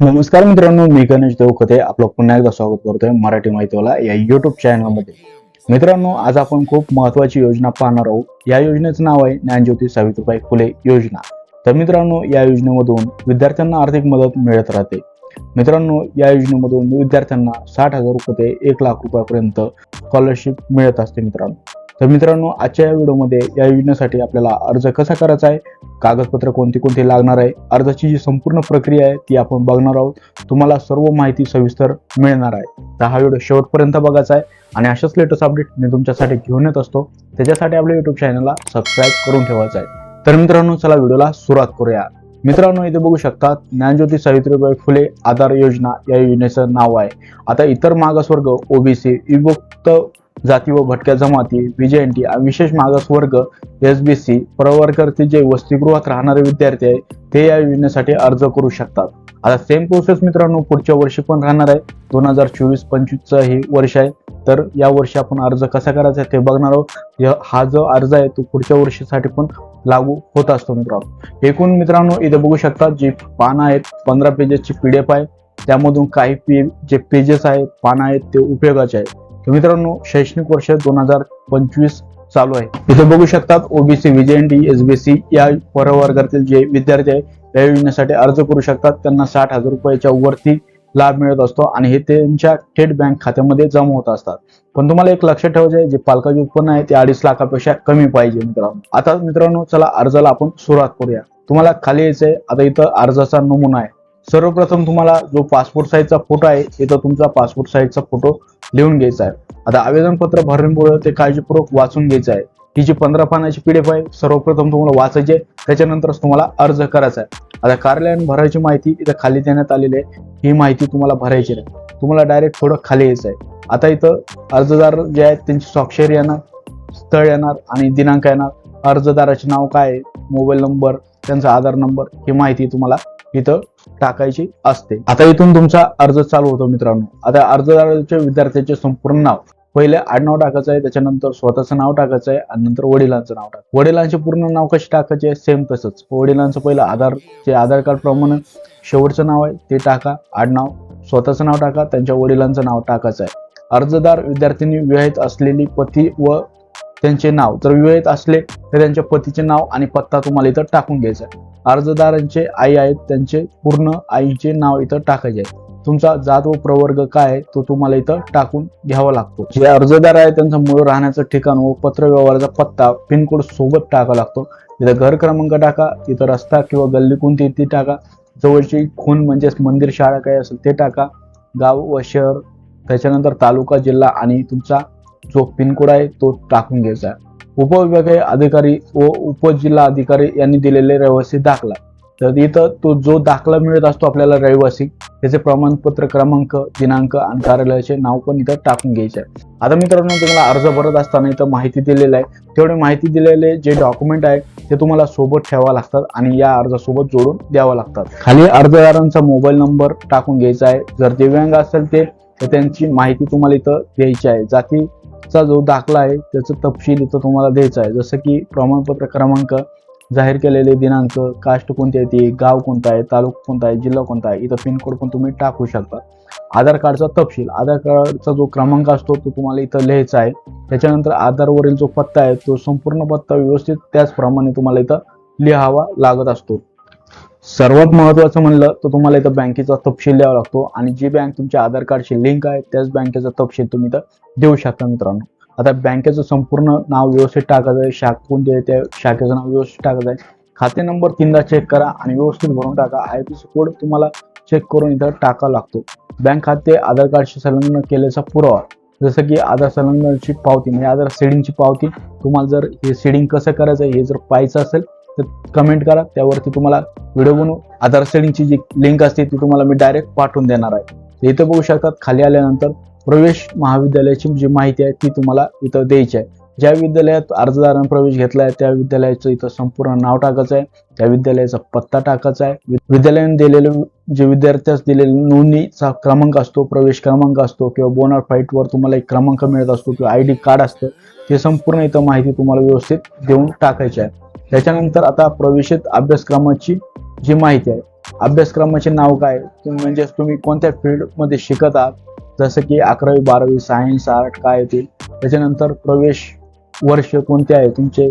नमस्कार मित्रांनो मी गणेश देवखते. आपलं पुन्हा एकदा स्वागत करतोय मराठी माहितीवाला या युट्यूब चॅनलमध्ये मित्रांनो आज आपण खूप महत्वाची योजना पाहणार आहोत. या योजनेचं नाव आहे ज्ञानज्योती सावित्रीबाई फुले योजना. तर मित्रांनो या योजनेमधून विद्यार्थ्यांना आर्थिक मदत मिळत राहते. मित्रांनो या योजनेमधून विद्यार्थ्यांना साठ हजार रुपये ते एक लाख रुपयापर्यंत स्कॉलरशिप मिळत असते मित्रांनो. तर मित्रांनो आजच्या या व्हिडिओमध्ये या योजनेसाठी आपल्याला अर्ज कसा करायचा आहे? कागदपत्र कोणती कोणती लागणार आहे? अर्जाची जी संपूर्ण प्रक्रिया आहे ती आपण बघणार आहोत. तुम्हाला सर्व माहिती सविस्तर मिळणार आहे. तर हा व्हिडिओ शेवटपर्यंत बघायचा आहे आणि अशाच लेटेस्ट अपडेट मी तुमच्यासाठी घेऊन येत असतो. त्याच्यासाठी आपल्या युट्यूब चॅनलला सबस्क्राईब करून ठेवायचं आहे. तर मित्रांनो चला व्हिडिओला सुरुवात करूया. मित्रांनो इथे बघू शकता ज्ञानज्योती सावित्रीबाई फुले आधार योजना या योजनेचं नाव आहे. आता इतर मागासवर्ग ओबीसी विभक्त जाती व भटक्या जमाती विजयंती आणि विशेष मागास वर्ग एस बी सी प्रवर्गातील जे वसतिगृहात राहणारे विद्यार्थी आहे ते या योजनेसाठी अर्ज करू शकतात. आता सेम प्रोसेस मित्रांनो पुढच्या वर्षी पण राहणार आहे. दोन हजार चोवीस पंचवीसचं हे वर्ष आहे. तर या वर्षी आपण अर्ज कसा करायचा आहे ते बघणार आहोत. हा जो अर्ज आहे तो पुढच्या वर्षीसाठी पण लागू होत असतो मित्रांनो. एकूण मित्रांनो इथे बघू शकता जी पानं आहेत पंधरा पेजेसची पी डी एफ आहे. त्यामधून काही पे जे पेजेस आहेत पानं आहेत ते उपयोगाचे आहेत. तर मित्रांनो शैक्षणिक वर्ष दोन हजार पंचवीस चालू आहे. इथे बघू शकतात ओबीसी विजयंडी एसबीसी या प्रवर्गातील जे विद्यार्थी आहे या योजनेसाठी अर्ज करू शकतात. त्यांना साठ हजार रुपयाच्या वरती लाभ मिळत असतो आणि हे त्यांच्या थेट बँक खात्यामध्ये जमा होत असतात. पण तुम्हाला एक लक्षात ठेवायचं आहे जे पालकाचे उत्पन्न आहे ते अडीच लाखापेक्षा कमी पाहिजे मित्रांनो. आता मित्रांनो चला अर्जाला आपण सुरुवात करूया. तुम्हाला खाली यायचंय आता इथं अर्जाचा नमुना आहे. सर्वप्रथम तुम्हाला जो पासपोर्ट साईजचा फोटो आहे इथं तुमचा पासपोर्ट साईजचा फोटो लिहून घ्यायचं आहे. आता आवेदनपत्र भरण्यामुळे ते काळजीपूर्वक वाचून घ्यायचं आहे. ही जी पंधरा पानाची पीडीएफ आहे सर्वप्रथम तुम्हाला वाचायची आहे. त्याच्यानंतरच तुम्हाला अर्ज करायचा आहे. आता कार्यालयाने भरायची माहिती इथं खाली देण्यात आलेली आहे. ही माहिती तुम्हाला भरायची नाही तुम्हाला डायरेक्ट थोडं खाली यायचं आहे. आता इथं अर्जदार जे आहेत त्यांची स्वाक्षरी येणार स्थळ येणार आणि दिनांक येणार. अर्जदाराचे नाव काय आहे मोबाईल नंबर त्यांचा आधार नंबर ही माहिती तुम्हाला इथं टाकायची असते. आता इथून तुमचा अर्ज चालू होतो मित्रांनो. आता अर्जदाराच्या विद्यार्थ्याचे संपूर्ण नाव. पहिले आडनाव टाकायचं आहे त्याच्यानंतर स्वतःचं नाव टाकायचं आहे आणि नंतर वडिलांचं नाव टाक वडिलांचे पूर्ण नाव कसे टाकायचे? सेम तसंच. वडिलांचं पहिलं आधार जे आधार कार्ड प्रमाणे शेवटचं नाव आहे ते टाका. आडनाव स्वतःचं नाव टाका त्यांच्या वडिलांचं नाव टाकायचं आहे. अर्जदार विद्यार्थ्यांनी विवाहित असलेली पती व त्यांचे नाव. जर विवाहित असले तर त्यांच्या पतीचे नाव आणि पत्ता तुम्हाला इथं टाकून घ्यायचा आहे. अर्जदारांचे आई आहेत त्यांचे पूर्ण आईचे नाव इथं टाकायचे आहे तुमचा जात व प्रवर्ग काय आहे तो तुम्हाला इथं टाकून घ्यावा लागतो. जे अर्जदार आहे त्यांचं मूळ राहण्याचं ठिकाण व पत्र व्यवहाराचा पत्ता पिनकोड सोबत टाकावा लागतो. इथं घर क्रमांक टाका इथं रस्ता किंवा गल्ली कोणती ती टाका. जवळची खून म्हणजेच मंदिर शाळा काय असेल ते टाका. गाव व शहर त्याच्यानंतर तालुका जिल्हा आणि तुमचा जो पिनकोड आहे तो टाकून घ्यायचा आहे. उपविभागीय अधिकारी व उपजिल्हा अधिकारी यांनी दिलेले रहिवासी दाखला. तर इथं तो जो दाखला मिळत असतो आपल्याला रहिवासी त्याचे प्रमाणपत्र क्रमांक दिनांक आणि कार्यालयाचे नाव पण इथं टाकून घ्यायचे आहे आता मित्रांनो तुम्हाला अर्ज भरत असताना इथं माहिती दिलेली आहे. तेवढे माहिती दिलेले जे डॉक्युमेंट आहे ते तुम्हाला सोबत ठेवावं लागतात आणि या अर्जासोबत जोडून द्यावं लागतात. खाली अर्जदारांचा मोबाईल नंबर टाकून घ्यायचा आहे. जर दिव्यांग असेल ते तर त्यांची माहिती तुम्हाला इथं द्यायची आहे. जाती चा जो दाखला आहे त्याचं तपशील इथं तुम्हाला द्यायचं आहे. जसं की प्रमाणपत्र क्रमांक जाहीर केलेले दिनांक कास्ट कोणती आहे ती गाव कोणता आहे तालुका कोणता आहे जिल्हा कोणता आहे इथं पिनकोड पण तुम्ही टाकू शकता. आधार कार्डचा तपशील आधार कार्डचा जो क्रमांक असतो तो तुम्हाला इथं लिहायचा आहे. त्याच्यानंतर आधारवरील जो पत्ता आहे तो संपूर्ण पत्ता व्यवस्थित त्याचप्रमाणे तुम्हाला इथं लिहावा लागत असतो. सर्वात महत्वाचं म्हणलं तर तुम्हाला इथं बँकेचा तपशील द्यावा लागतो. आणि जी बँक तुमच्या आधार कार्डची लिंक आहे त्याच बँकेचा तपशील तुम्ही इथं देऊ शकता मित्रांनो. आता बँकेचं संपूर्ण नाव व्यवस्थित टाकायचं आहे. शाख कोणती आहे? त्या शाखेचं नाव व्यवस्थित टाकायचं आहे. खाते नंबर तीनदा चेक करा आणि व्यवस्थित भरून टाका. आय पी कोड तुम्हाला चेक करून इथं टाकावा लागतो. बँक खाते आधार कार्डशी संलग्न केल्याचा पुरावा. जसं की आधार संलग्नची पावती म्हणजे आधार सेडिंगची पावती. तुम्हाला जर हे सेडिंग कसं करायचं हे जर पाहायचं असेल तर कमेंट करा. त्यावरती तुम्हाला व्हिडिओ बनवू. आधार सेडिंगची जी लिंक असते ती तुम्हाला मी डायरेक्ट पाठवून देणार आहे. इथं बघू शकतात खाली आल्यानंतर प्रवेश महाविद्यालयाची जी माहिती आहे ती तुम्हाला इथं द्यायची आहे. ज्या विद्यालयात अर्जदाराने प्रवेश घेतला आहे त्या विद्यालयाचं इथं संपूर्ण नाव टाकायचं आहे. त्या विद्यालयाचा पत्ता टाकायचा आहे. विद्यालयाने दिलेलं जे विद्यार्थ्यास दिलेला नोंदणीचा क्रमांक असतो प्रवेश क्रमांक असतो किंवा बोनर फाईटवर तुम्हाला एक क्रमांक मिळत असतो किंवा आय डी कार्ड असतं ते संपूर्ण इथं माहिती तुम्हाला व्यवस्थित देऊन टाकायची आहे. त्याच्यानंतर आता प्रवेशित अभ्यासक्रमाची जी माहिती आहे अभ्यासक्रमाचे नाव काय? तुम- म्हणजे तुम्ही कोणत्या फील्डमध्ये शिकत आहात? जसं की अकरावी बारावी सायन्स आर्ट काय येतील? त्याच्यानंतर प्रवेश वर्ष कोणते आहे? तुमचे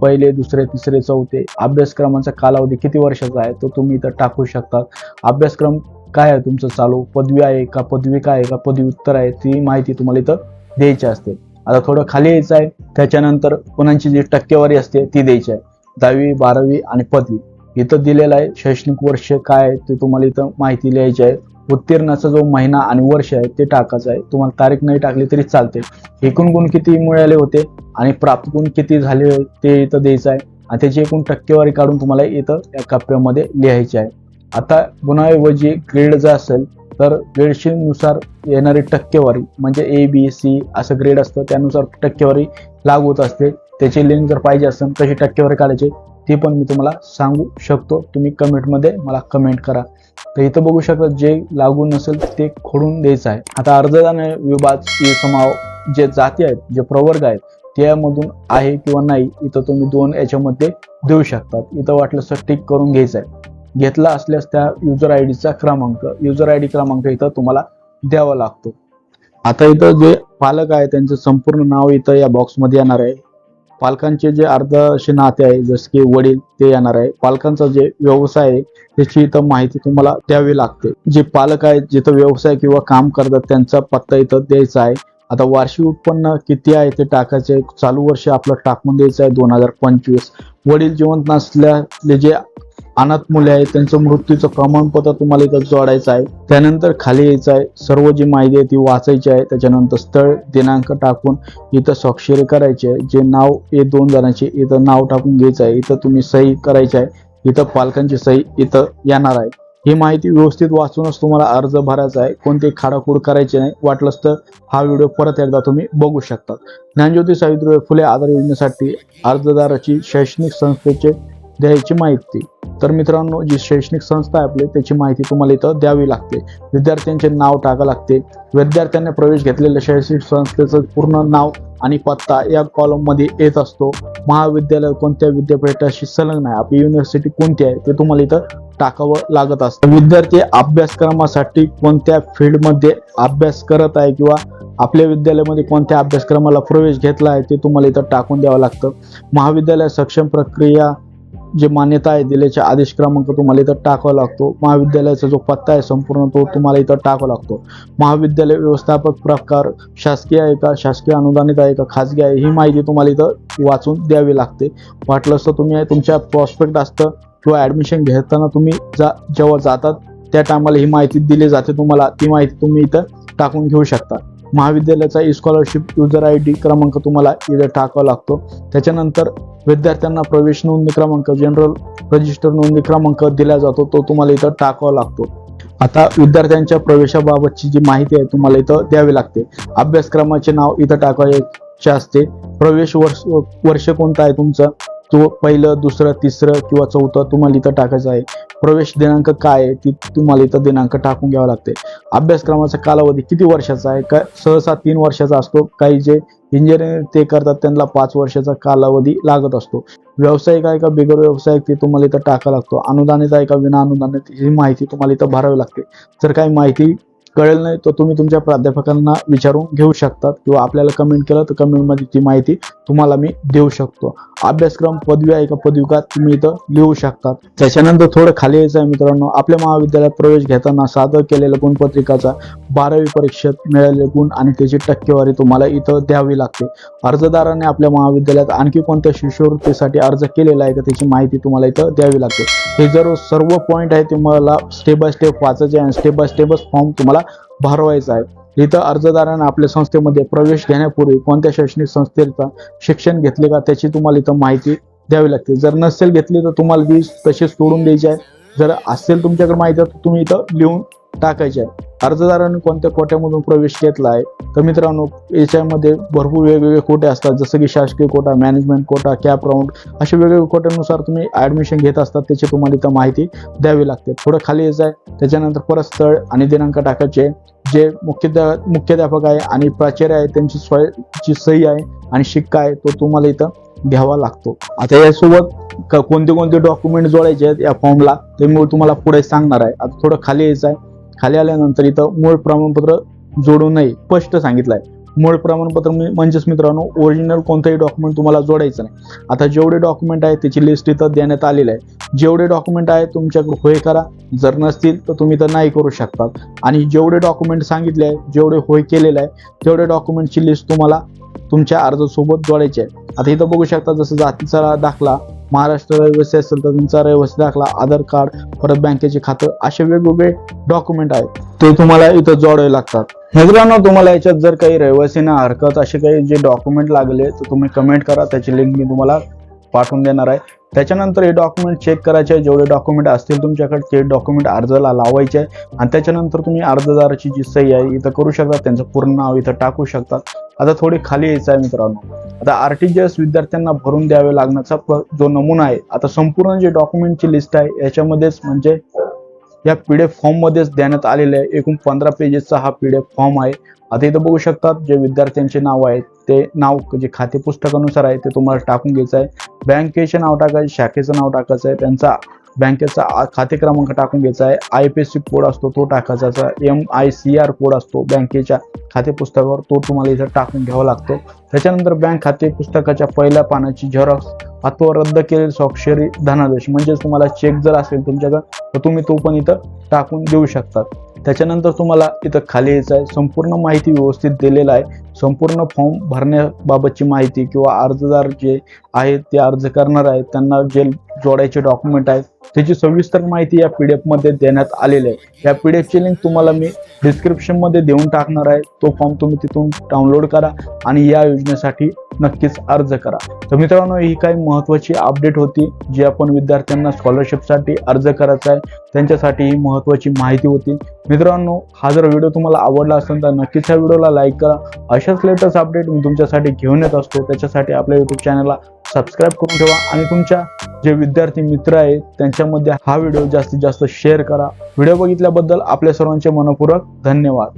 पहिले दुसरे तिसरे चौथे. अभ्यासक्रमाचा कालावधी किती वर्षाचा आहे? तो तुम्ही इथं टाकू शकतात. अभ्यासक्रम काय आहे तुमचं चालू? पदवी आहे का? पदवी काय आहे का? पदवी उत्तर आहे? ती माहिती तुम्हाला इथं द्यायची असते. आता थोडं खाली यायचं आहे. त्याच्यानंतर कोणाची जी टक्केवारी असते ती द्यायची आहे. दहावी बारावी आणि पदवी. इथं दिलेलं आहे. शैक्षणिक वर्ष काय आहे ते तुम्हाला इथं माहिती लिहायची आहे. उत्तीर्णाचा जो महिना आणि वर्ष आहे ते टाकायचं आहे. तुम्हाला तारीख नाही टाकली तरी चालते एकूण गुण किती मिळाले होते आणि प्राप्त गुण किती झाले ते इथं द्यायचं आहे. आणि त्याची एकूण टक्केवारी काढून तुम्हाला इथं या कप्प्यामध्ये लिहायची आहे. आता गुणाऐवजी ग्रेड जर असेल तर ग्रेडशी नुसार येणारी टक्केवारी म्हणजे ए बी सी असं ग्रेड असतं. त्यानुसार टक्केवारी लागू होत असते. त्याची लिंक जर पाहिजे असेल तशी टक्केवारी काढायची. ते पण मी तुम्हाला सांगू शकतो. तुम्ही कमेंटमध्ये मला कमेंट करा. तर इथं बघू शकता जे लागू नसेल ते खोडून द्यायचं आहे. आता अर्जदान विभाग समाव जे जाती आहेत जे प्रवर्ग आहेत त्यामधून आहे किंवा नाही इथं तुम्ही दोन याच्यामध्ये देऊ शकतात इथं वाटलं टिक करून घ्यायचं आहे. घेतला असल्यास त्या युजर आय डीचा क्रमांक युजर आय डी क्रमांक इथं तुम्हाला द्यावा लागतो. आता इथं जे पालक आहे त्यांचं संपूर्ण नाव इथं या बॉक्समध्ये येणार आहे. पालकांचे जे अर्ध असे नाते आहे जसे की वडील ते येणार आहे. पालकांचा जे व्यवसाय आहे त्याची इथं माहिती तुम्हाला द्यावी लागते. जे पालक आहेत जिथं व्यवसाय किंवा काम करतात त्यांचा पत्ता इथं द्यायचा आहे. आता वार्षिक उत्पन्न किती आहे ते टाकायचे चालू वर्ष आपलं टाकून द्यायचं आहे दोन हजार पंचवीस. वडील जिवंत नसल्याले जे अनाथ मुले आहेत त्यांचं मृत्यूचं प्रमाणपत्र तुम्हाला इथं जोडायचं आहे. त्यानंतर खाली यायचं आहे सर्व जी माहिती आहे ती वाचायची आहे. त्याच्यानंतर स्थळ दिनांक टाकून इथं स्वाक्षरी करायची आहे. जे नाव हे दोन जणांचे इथं नाव टाकून घ्यायचं आहे. इथं तुम्ही सही करायची आहे. इथं पालकांची सही इथं येणार आहे. ही माहिती व्यवस्थित वाचूनच तुम्हाला अर्ज भरायचा आहे. कोणते खाडाखोड करायचे नाही. वाटलंच तर हा व्हिडिओ परत एकदा तुम्ही बघू शकता ज्ञानज्योती सावित्रीबाई फुले आधार योजनेसाठी अर्जदाराची शैक्षणिक संस्थेचे द्यायची माहिती. तर मित्रांनो जी शैक्षणिक संस्था आहे आपली त्याची माहिती तुम्हाला इथं द्यावी लागते. विद्यार्थ्यांचे नाव टाका लागते. विद्यार्थ्यांनी प्रवेश घेतलेल्या शैक्षणिक संस्थेचं पूर्ण नाव आणि पत्ता या कॉलममध्ये येत असतो. महाविद्यालय कोणत्या विद्यापीठाशी संलग्न आहे? आपली युनिव्हर्सिटी कोणती आहे? ते तुम्हाला इथं टाकावं लागत असतं. विद्यार्थी अभ्यासक्रमासाठी कोणत्या फील्डमध्ये अभ्यास करत आहे किंवा आपल्या विद्यालयामध्ये कोणत्या अभ्यासक्रमाला प्रवेश घेतला आहे ते तुम्हाला इथं टाकून द्यावं लागतं. महाविद्यालय सक्षम प्रक्रिया जे मान्यता आहे दिल्याचे आदेश क्रमांक तुम्हाला इथं टाकावा लागतो. महाविद्यालयाचा जो पत्ता आहे संपूर्ण तो तुम्हाला इथं टाकावा लागतो. महाविद्यालय व्यवस्थापक प्रकार शासकीय आहे का शासकीय अनुदानित आहे का खाजगी आहे ही माहिती तुम्हाला इथं वाचून द्यावी लागते. वाटलं असतं तुम्ही तुमच्या प्रॉस्पेक्ट असतं किंवा ॲडमिशन घेताना तुम्ही जा जेव्हा जातात त्या टायमाला ही माहिती दिली जाते तुम्हाला ती माहिती तुम्ही इथं टाकून घेऊ शकता. महाविद्यालयाचा स्कॉलरशिप युजर आय डी क्रमांक तुम्हाला इथं टाकावा लागतो. त्याच्यानंतर विद्यार्थ्यांना प्रवेश नोंदणी क्रमांक जनरल रजिस्टर नोंदणी क्रमांक दिला जातो तो तुम्हाला इथं टाकावा लागतो. आता विद्यार्थ्यांच्या प्रवेशाबाबतची जी माहिती आहे तुम्हाला इथं द्यावी लागते. अभ्यासक्रमाचे नाव इथं टाकायचे असते. प्रवेश वर्ष वर्ष कोणतं आहे तुमचं? तो पहिलं दुसरं तिसरं किंवा चौथं तुम्हाला इथं टाकायचं आहे. प्रवेश दिनांक काय आहे ती तुम्हाला इथं दिनांक टाकून घ्यावा लागते. अभ्यासक्रमाचा कालावधी किती वर्षाचा आहे? का सहसा तीन वर्षाचा असतो काही जे इंजिनिअरिंग ते करतात त्यांना पाच वर्षाचा कालावधी लागत असतो. व्यावसायिक आहे का बिगर व्यावसायिक ते तुम्हाला इथं टाकावा लागतो. अनुदानित आहे का विना अनुदानित ही माहिती तुम्हाला इथं भरावी लागते. जर काही माहिती कळेल नाही तर तुम्ही तुमच्या प्राध्यापकांना विचारून घेऊ शकतात किंवा आपल्याला कमेंट केलं तर कमेंटमध्ये ती माहिती तुम्हाला मी देऊ शकतो. अभ्यासक्रम पदवी आहे का पदविका तुम्ही इथं लिहू शकतात. त्याच्यानंतर थोडं खाली यायचं आहे मित्रांनो आपल्या महाविद्यालयात प्रवेश घेताना सादर केलेल्या गुणपत्रिकाचा बारावी परीक्षेत मिळालेले गुण आणि त्याची टक्केवारी तुम्हाला इथं द्यावी लागते. अर्जदाराने आपल्या महाविद्यालयात आणखी कोणत्या शिष्यवृत्तीसाठी अर्ज केलेला आहे का त्याची माहिती तुम्हाला इथं द्यावी लागते. हे जर सर्व पॉईंट आहे तुम्हाला स्टेप बाय स्टेप वाचायचे आणि स्टेप बाय स्टेपच फॉर्म तुम्हाला भरवायचा आहे. इथं अर्जदारांना आपल्या संस्थेमध्ये प्रवेश घेण्यापूर्वी कोणत्या शैक्षणिक संस्थेचा शिक्षण घेतले का त्याची तुम्हाला इथं माहिती द्यावी लागते. जर नसेल घेतली तर तुम्हाला ती तसेच सोडून द्यायची आहे. जर असेल तुमच्याकडे माहिती तर तुम्ही इथं लिहून टाकायचे आहे अर्जदाराने कोणत्या कोट्यामधून प्रवेश घेतला आहे तर मित्रांनो याच्यामध्ये भरपूर वेगवेगळे कोटे असतात जसं की शासकीय quota management quota cap round अशा वेगवेगळ्या कोट्यानुसार तुम्ही ऍडमिशन घेत असतात त्याची तुम्हाला इथं माहिती द्यावी लागते. थोडं खाली यायचं आहे त्याच्यानंतर परत स्थळ आणि दिनांक टाकायचे जे मुख्याध्या मुख्याध्यापक आहे आणि प्राचार्य आहे त्यांची स्वयंची सही आहे आणि शिक्का आहे तो तुम्हाला इथं घ्यावा लागतो. आता यासोबत कोणते कोणते डॉक्युमेंट जोडायचे आहेत या फॉर्मला ते मी तुम्हाला पुढे सांगणार आहे. आता थोडं खाली यायचं आहे खाली आल्यानंतर इथं मूळ प्रमाणपत्र जोडू नये स्पष्ट सांगितलं आहे मूळ प्रमाणपत्र म्हणजेच मित्रांनो ओरिजिनल कोणतंही डॉक्युमेंट तुम्हाला जोडायचं नाही. आता जेवढे डॉक्युमेंट आहेत त्याची लिस्ट इथं देण्यात आलेली आहे. जेवढे डॉक्युमेंट आहेत तुमच्याकडे होय करा. जर नसतील तर तुम्ही तर नाही करू शकतात. आणि जेवढे डॉक्युमेंट सांगितले आहे जेवढे होय केलेले आहे तेवढे डॉक्युमेंटची लिस्ट तुम्हाला तुमच्या अर्जासोबत जोडायची आहे. आता इथं बघू शकता जसं जातीचा दाखला महाराष्ट्र रहिवासी असेल तर तुमचा रहिवासी दाखला आधार कार्ड परत बँकेचे खातं असे वेगवेगळे डॉक्युमेंट आहेत. ते तुम्हाला इथं जोडावे लागतात. मित्रांनो तुम्हाला याच्यात जर काही रहिवासींना हरकत असे काही जे डॉक्युमेंट लागले तर तुम्ही कमेंट करा. त्याची लिंक मी तुम्हाला पाठवून देणार आहे. त्याच्यानंतर हे डॉक्युमेंट चेक करायचे आहे. जेवढे डॉक्युमेंट असतील तुमच्याकडे ते डॉक्युमेंट अर्जाला लावायचे आहे. आणि त्याच्यानंतर तुम्ही अर्जदाराची जी सही आहे इथं करू शकता. त्यांचं पूर्ण नाव इथं टाकू शकतात आता थोडी खाली यायचं आहे मित्रांनो. आता आरटीजीएस विद्यार्थ्यांना भरून द्यावे लागण्याचा जो नमुना आहे आता संपूर्ण जे डॉक्युमेंटची लिस्ट आहे याच्यामध्येच म्हणजे या पीडीएफ फॉर्म मध्येच देण्यात आलेले आहे. एकूण पंधरा पेजेसचा हा पीडीएफ फॉर्म आहे. आता इथं बघू शकतात जे विद्यार्थ्यांचे नाव आहेत ते नाव जे खाते पुस्तकानुसार आहे ते तुम्हाला टाकून घ्यायचं आहे. बँकेचे नाव टाकायचं शाखेचं नाव टाकायचं आहे त्यांचा बँकेचा खाते क्रमांक टाकून घ्यायचा आहे. I P S C code असतो तो टाकायचा M I C R code असतो बँकेच्या खाते पुस्तकावर तो तुम्हाला इथं टाकून घ्यावा लागतो. त्याच्यानंतर बँक खाते पुस्तकाच्या पहिल्या पानाची झेरॉक्स अथवा रद्द केलेली स्वाक्षरी धनादेश म्हणजेच तुम्हाला चेक जर असेल तुमच्याकडे तर तुम्ही तो पण इथं टाकून देऊ शकतात. त्याच्यानंतर तुम्हाला इथं खाली यायचं आहे. संपूर्ण माहिती व्यवस्थित दिलेलं आहे. संपूर्ण फॉर्म भरण्याबाबतची माहिती किंवा अर्जदार जे आहेत ते अर्ज करणार आहेत. त्यांना जे जोडायचे डॉक्युमेंट आहेत. त्याची सविस्तर माहिती या पी डी मध्ये देण्यात आलेली आहे. या पी डी एफची लिंक तुम्हाला मी डिस्क्रिप्शनमध्ये देऊन टाकणार आहे. तो फॉर्म तुम्ही तिथून डाउनलोड करा आणि या योजनेसाठी नक्कीच अर्ज करा. तर मित्रांनो ही काही महत्त्वाची अपडेट होती जी आपण विद्यार्थ्यांना स्कॉलरशिपसाठी अर्ज करायचा आहे. त्यांच्यासाठी ही महत्त्वाची माहिती होती. मित्रांनो हा जर व्हिडिओ तुम्हाला आवडला असेल तर नक्कीच ह्या व्हिडिओला लाईक करा. अशाच लेटेस्ट अपडेट मी तुमच्यासाठी घेऊन येत असतो. त्याच्यासाठी आपल्या युट्यूब चॅनलला सबस्क्राईब करून ठेवा आणि तुमच्या जे विद्यार्थी मित्र आहेत त्यांच्यामध्ये हा व्हिडिओ जास्तीत जास्त शेअर करा. व्हिडिओ बघितल्याबद्दल आपल्या सर्वांचे मनपूर्वक धन्यवाद.